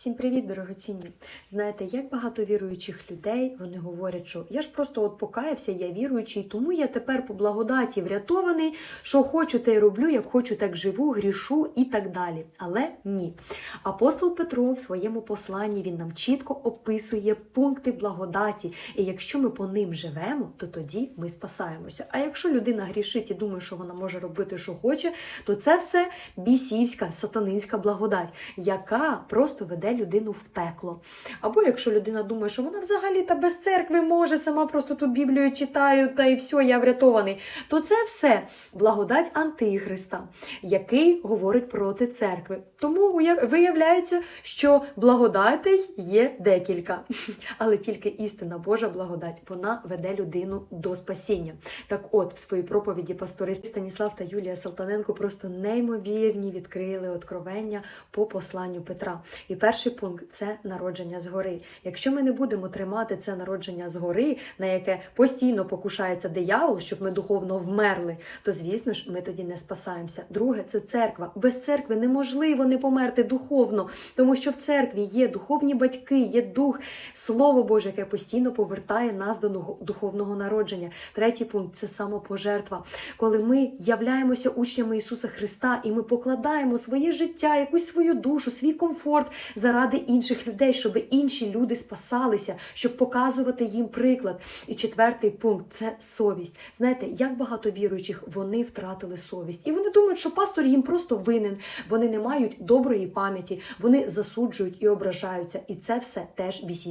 Всім привіт, дорогоцінні! Знаєте, як багато віруючих людей вони говорять, що я ж просто от покаявся, я віруючий, тому я тепер по благодаті врятований, що хочу, те й роблю, як хочу, так живу, грішу і так далі. Але ні. Апостол Петро в своєму посланні він нам чітко описує пункти благодаті. І якщо ми по ним живемо, то тоді ми спасаємося. А якщо людина грішить і думає, що вона може робити, що хоче, то це все бісівська, сатанинська благодать, яка просто веде людину в пекло. Або якщо людина думає, що вона взагалі та без церкви може, сама просто тут Біблію читаю, та і все, я врятований, то це все благодать Антихриста, який говорить проти церкви. Тому виявляється, що благодатей є декілька, але тільки істина Божа благодать вона веде людину до спасіння. Так, от в своїй проповіді пастори Станіслав та Юлія Салтаненко просто неймовірні відкрили откровення по посланню Петра. І перший пункт це народження згори. Якщо ми не будемо тримати це народження згори, на яке постійно покушається диявол, щоб ми духовно вмерли, то звісно ж ми тоді не спасаємося. Друге це церква. Без церкви неможливо не померти духовно, тому що в церкві є духовні батьки, є дух, слово Боже, яке постійно повертає нас до духовного народження. Третій пункт це самопожертва. Коли ми являємося учнями Ісуса Христа і ми покладаємо своє життя, якусь свою душу, свій комфорт заради інших людей, щоб інші люди спасалися, щоб показувати їм приклад. І четвертий пункт це совість. Знаєте, як багато віруючих вони втратили совість, і вони думають, що пастор їм просто винен. Вони не мають доброї пам'яті, вони засуджують і ображаються. І це все теж бісівська